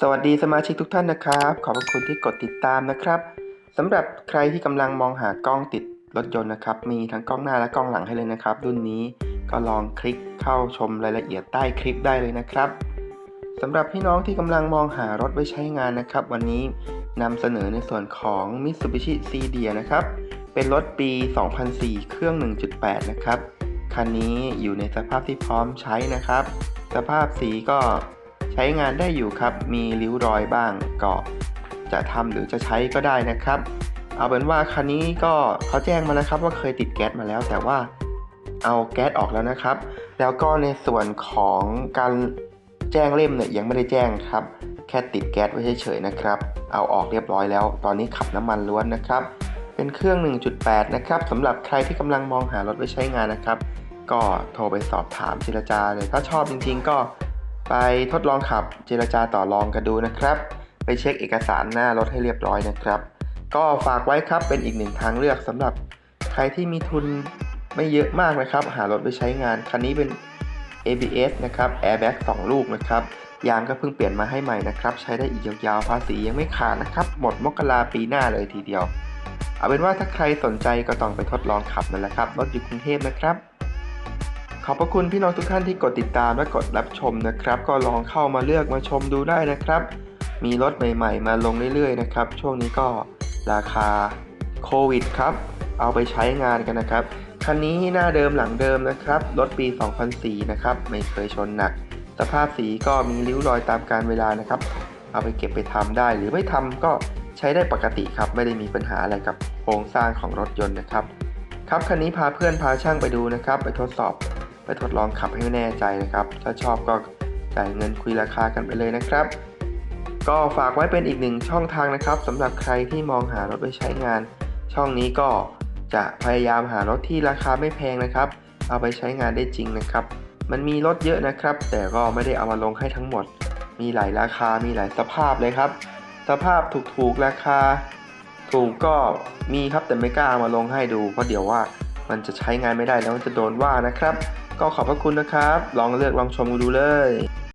สวัสดีสมาชิกทุกท่านนะครับ ขอบคุณที่กดติดตามนะครับสำหรับใครที่กำลังมองหากล้องติดรถยนต์นะครับ มีทั้งกล้องหน้าและกล้องหลังให้เลยนะครับ รุ่นนี้ก็ลองคลิกเข้าชมรายละเอียดใต้คลิปได้เลยนะครับสำหรับพี่น้องที่กำลังมองหารถไว้ใช้งานนะครับ วันนี้นำเสนอในส่วนของ Mitsubishi c d ีนะครับ เป็นรถปี 2004 เครื่อง 1.8 นะครับ คันนี้อยู่ในสภาพที่พร้อมใช้นะครับ สภาพสีก็ ใช้งานได้อยู่ครับ มีริ้วรอยบ้างก็จะทำหรือจะใช้ก็ได้นะครับ เอาเป็นว่าคันนี้ก็เขาแจ้งมานะครับ ว่าเคยติดแก๊สมาแล้ว แต่ว่าเอาแก๊สออกแล้วนะครับ แล้วก็ในส่วนของการแจ้งเล่มเนี่ยยังไม่ได้แจ้งครับ แค่ติดแก๊สไว้เฉยๆนะครับ เอาออกเรียบร้อยแล้ว ตอนนี้ขับน้ำมันล้วนนะครับ เป็นเครื่อง 1.8 นะครับสำหรับใครที่กำลังมองหารถไว้ใช้งานนะครับ ก็โทรไปสอบถามเจรจาเลยถ้าชอบจริง ๆ ก็ ไปทดลองขับเจรจาต่อรองกันดูนะครับ ไปเช็คเอกสารหน้ารถให้เรียบร้อยนะครับ ก็ฝากไว้ครับเป็นอีกหนึ่งทางเลือกสำหรับใครที่มีทุนไม่เยอะมากนะครับ หารถไปใช้งานคันนี้เป็น ABS นะครับ Airbag 2 ลูกนะครับ ยางก็เพิ่งเปลี่ยนมาให้ใหม่นะครับ ใช้ได้อีกยาวๆ ภาษียังไม่ขาดนะครับ หมดมกราปีหน้าเลยทีเดียว เอาเป็นว่าถ้าใครสนใจก็ต้องไปทดลองขับนั่นแหละครับ รถอยู่กรุงเทพนะครับ ขอบพระคุณพี่น้องทุกท่านที่กดติดตามและกดรับชมนะครับ ก็ลองเข้ามาเลือกมาชมดูได้นะครับ มีรถใหม่ ๆ มาลงเรื่อยๆนะครับ ช่วงนี้ก็ราคาโควิดครับ เอาไปใช้งานกันนะครับ คันนี้หน้าเดิมหลังเดิมนะครับ รถปี 2004 นะครับ ไม่เคยชนหนัก สภาพสีก็มีริ้วรอยตามการเวลานะครับ เอาไปเก็บไปทำได้ หรือไม่ทำก็ใช้ได้ปกติครับ ไม่ได้มีปัญหาอะไรกับโครงสร้างของรถยนต์นะครับ ครับคันนี้พาเพื่อนพาช่างไปดูนะครับ ไปทดสอบ ไปทดลองขับให้แน่ใจนะครับ ถ้าชอบก็จ่ายเงินคุยราคากันไปเลยนะครับ ก็ฝากไว้เป็นอีกหนึ่งช่องทางนะครับสำหรับใครที่มองหารถไปใช้งาน ช่องนี้ก็จะพยายามหารถที่ราคาไม่แพงนะครับ เอาไปใช้งานได้จริงนะครับ มันมีรถเยอะนะครับ แต่ก็ไม่ได้เอามาลงให้ทั้งหมด มีหลายราคามีหลายสภาพเลยครับ สภาพถูกๆราคา ถูกก็มีครับแต่ไม่กล้าเอามาลงให้ดูเพราะเดี๋ยวว่ามันจะใช้งานไม่ได้แล้วมันจะโดนว่านะครับ ก็ขอบพระคุณนะครับ ลองเลือกลองชมดูเลย